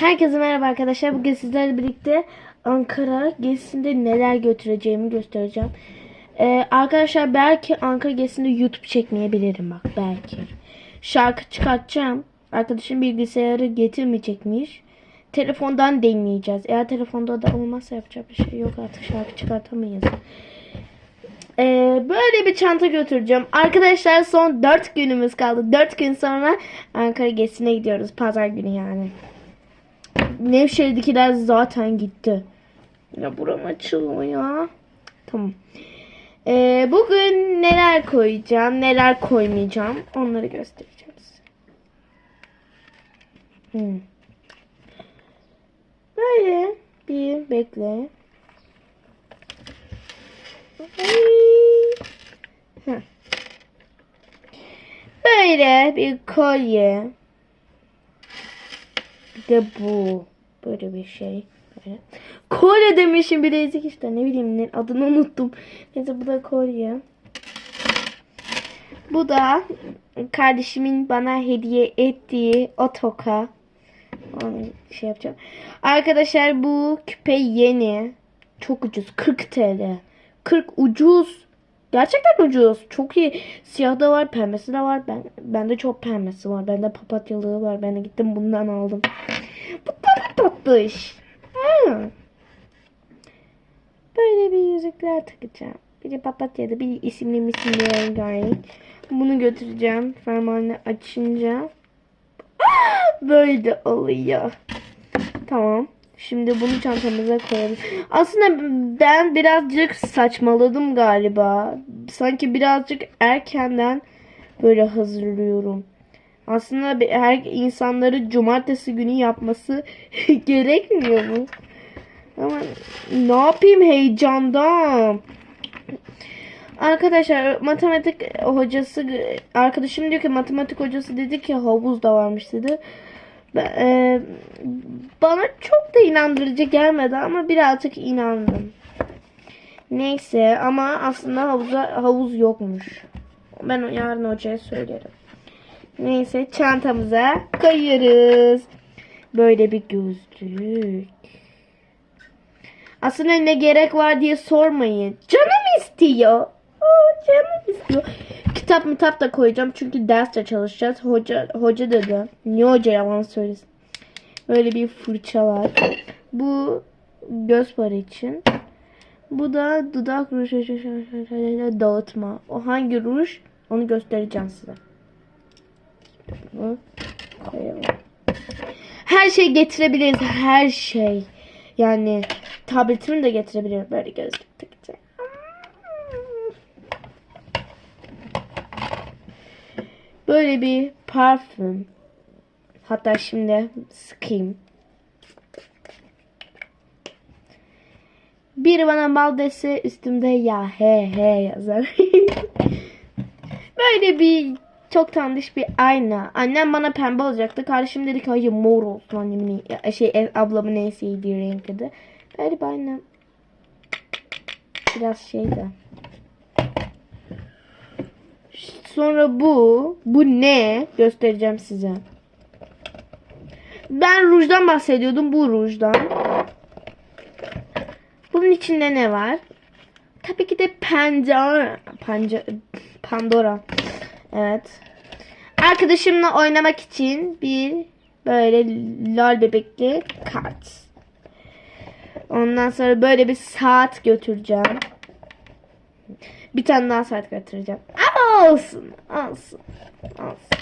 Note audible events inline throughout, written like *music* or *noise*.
Herkese merhaba arkadaşlar. Bugün sizlerle birlikte Ankara gezisinde neler götüreceğimi göstereceğim. Ee, arkadaşlar belki Ankara gezisinde YouTube çekmeyebilirim bak belki. Şarkı çıkartacağım. Arkadaşım bilgisayarı getirmeyecekmiş. Telefondan deneyeceğiz. Eğer telefonda da olmazsa yapacak bir şey yok artık şarkı çıkartamayız. Ee, böyle bir çanta götüreceğim. Arkadaşlar son 4 günümüz kaldı. 4 gün sonra Ankara gezisine gidiyoruz. Pazar günü yani. Nevşehir'dekiler zaten gitti. Ya buram açılıyor ya. Tamam. Ee, bugün neler koyacağım, neler koymayacağım onları göstereceğim size. Hmm. Böyle bir bekle. Böyle bir kolye. Bir de bu. Böyle bir şey. Böyle. Kolye demişim bilezik işte ne bileyim ne adını unuttum. Neyse bu da kolye. Bu da kardeşimin bana hediye ettiği o toka. Onu şey yapacağım. Arkadaşlar bu küpe yeni. Çok ucuz. 40 TL. 40 ucuz. Gerçekten ucuz. Çok iyi. Siyah da var, pembesi de var. Ben bende çok pembesi var. Bende papatyalığı var. Ben de gittim bundan aldım. Bu da tatlış. Ha. Böyle bir yüzükler takacağım. Biri papatyalı, bir isimli misimli rengarenk. Bunu götüreceğim. Fermuarını açınca *gasps* böyle oluyor. Tamam. Şimdi bunu çantamıza koyalım. Aslında ben birazcık saçmaladım galiba. Sanki birazcık erkenden böyle hazırlıyorum. Aslında her insanları cumartesi günü yapması *laughs* gerekmiyor mu? Ama ne yapayım heyecandan. Arkadaşlar matematik hocası arkadaşım diyor ki matematik hocası dedi ki havuz da varmış dedi. E, bana çok da inandırıcı gelmedi ama birazcık inandım. Neyse ama aslında havuza havuz yokmuş. Ben yarın hocaya söylerim. Neyse çantamıza koyuyoruz. Böyle bir gözlük. Aslında ne gerek var diye sormayın. Canım istiyor. Aa, canım istiyor. Kitap mitap da koyacağım çünkü derste çalışacağız. Hoca hoca dedi. Niye hoca yalan söylesin? Böyle bir fırça var. Bu göz farı için. Bu da dudak ruju dağıtma. O hangi ruj? Onu göstereceğim size. Her şey getirebiliriz. Her şey. Yani tabletimi de getirebilirim. Böyle gözlük takacağım. Böyle bir parfüm. Hatta şimdi sıkayım. Biri bana bal dese üstümde ya he he yazar. *laughs* Böyle bir çok tanıdık bir ayna. Annem bana pembe alacaktı. Kardeşim dedi ki hayır mor olsun annemin şey ablamın en sevdiği renk dedi. Böyle bir ayna. Biraz şey de. Sonra bu. Bu ne? Göstereceğim size. Ben rujdan bahsediyordum. Bu rujdan. Bunun içinde ne var? Tabii ki de Pandora. Panca, Pandora. Evet. Arkadaşımla oynamak için bir böyle lol bebekli kart. Ondan sonra böyle bir saat götüreceğim. Bir tane daha saat götüreceğim. Ama olsun. Olsun. Olsun.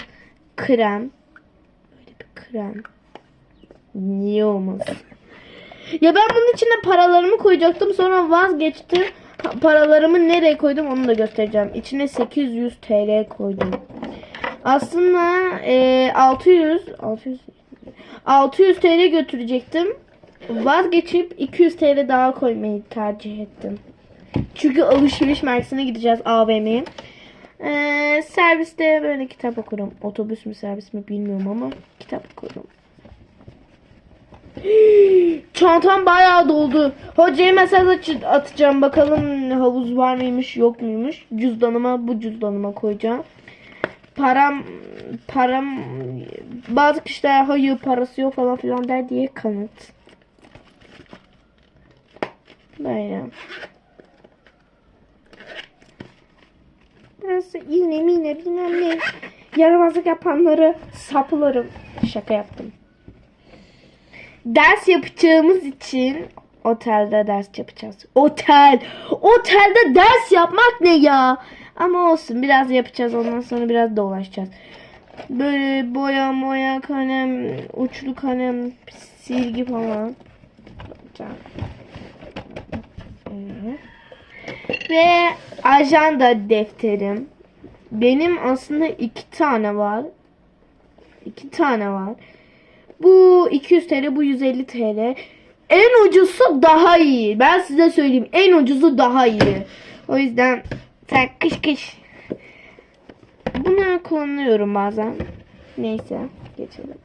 Krem. Böyle bir krem. Niye olmasın? Ya ben bunun içine paralarımı koyacaktım. Sonra vazgeçtim. Paralarımı nereye koydum onu da göstereceğim. İçine 800 TL koydum. Aslında e, 600 600 600 TL götürecektim. Vazgeçip 200 TL daha koymayı tercih ettim. Çünkü alışveriş merkezine gideceğiz AVM'ye. Ee, serviste böyle kitap okurum. Otobüs mü servis mi bilmiyorum ama kitap okurum. *gasps* Çantam bayağı doldu. Hocaya mesaj atacağım. Bakalım havuz var mıymış yok muymuş. Cüzdanıma bu cüzdanıma koyacağım. Param param bazı kişiler hayır parası yok falan filan der diye kanıt. Böyle. İğne mine bilmem ne. Yaramazlık yapanları saplarım. Şaka yaptım. Ders yapacağımız için otelde ders yapacağız. Otel. Otelde ders yapmak ne ya? Ama olsun biraz yapacağız ondan sonra biraz dolaşacağız. Böyle boya moya kalem, uçlu kalem, silgi falan. Yapacağım. Evet. Ve ajanda defterim. Benim aslında iki tane var. İki tane var. Bu 200 TL, bu 150 TL. En ucuzu daha iyi. Ben size söyleyeyim. En ucuzu daha iyi. O yüzden sen kış kış. Bunu kullanıyorum bazen. Neyse. Geçelim.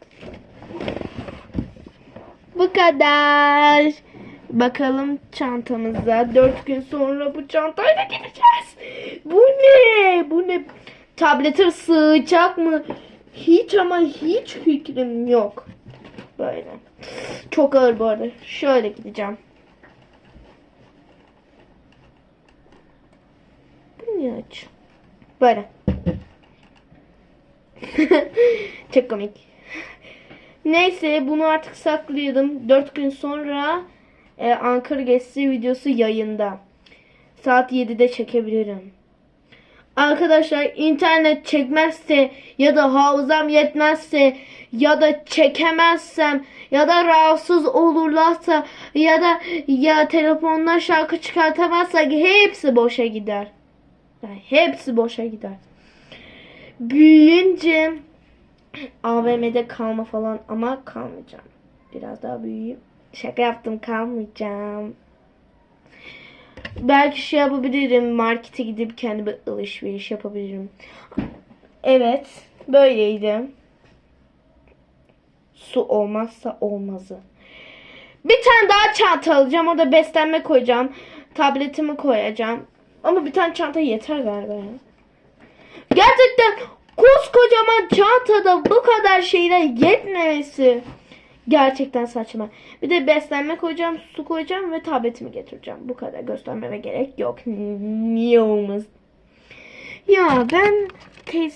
Bu kadar. Bakalım çantamıza. Dört gün sonra bu çantayla gideceğiz. Bu ne? Bu ne? Tablete sığacak mı? Hiç ama hiç fikrim yok. Böyle. Çok ağır bu arada. Şöyle gideceğim. Bu niye aç? Böyle. *laughs* Çok komik. Neyse bunu artık saklayalım. 4 gün sonra e, Ankara gezisi videosu yayında. Saat 7'de çekebilirim. Arkadaşlar internet çekmezse ya da hafızam yetmezse ya da çekemezsem ya da rahatsız olurlarsa ya da ya telefonla şarkı çıkartamazsak hepsi boşa gider. Yani hepsi boşa gider. Büyüyünce AVM'de kalma falan ama kalmayacağım. Biraz daha büyüyeyim. Şaka yaptım kalmayacağım. Belki şey yapabilirim. Markete gidip kendi bir alışveriş yapabilirim. Evet. Böyleydi. Su olmazsa olmazı. Bir tane daha çanta alacağım. O da beslenme koyacağım. Tabletimi koyacağım. Ama bir tane çanta yeter galiba. Gerçekten koskocaman çantada bu kadar şeyler yetmemesi gerçekten saçma. Bir de beslenme koyacağım, su koyacağım ve tabletimi getireceğim. Bu kadar göstermeme gerek yok. Niye olmaz? Ya ben teyze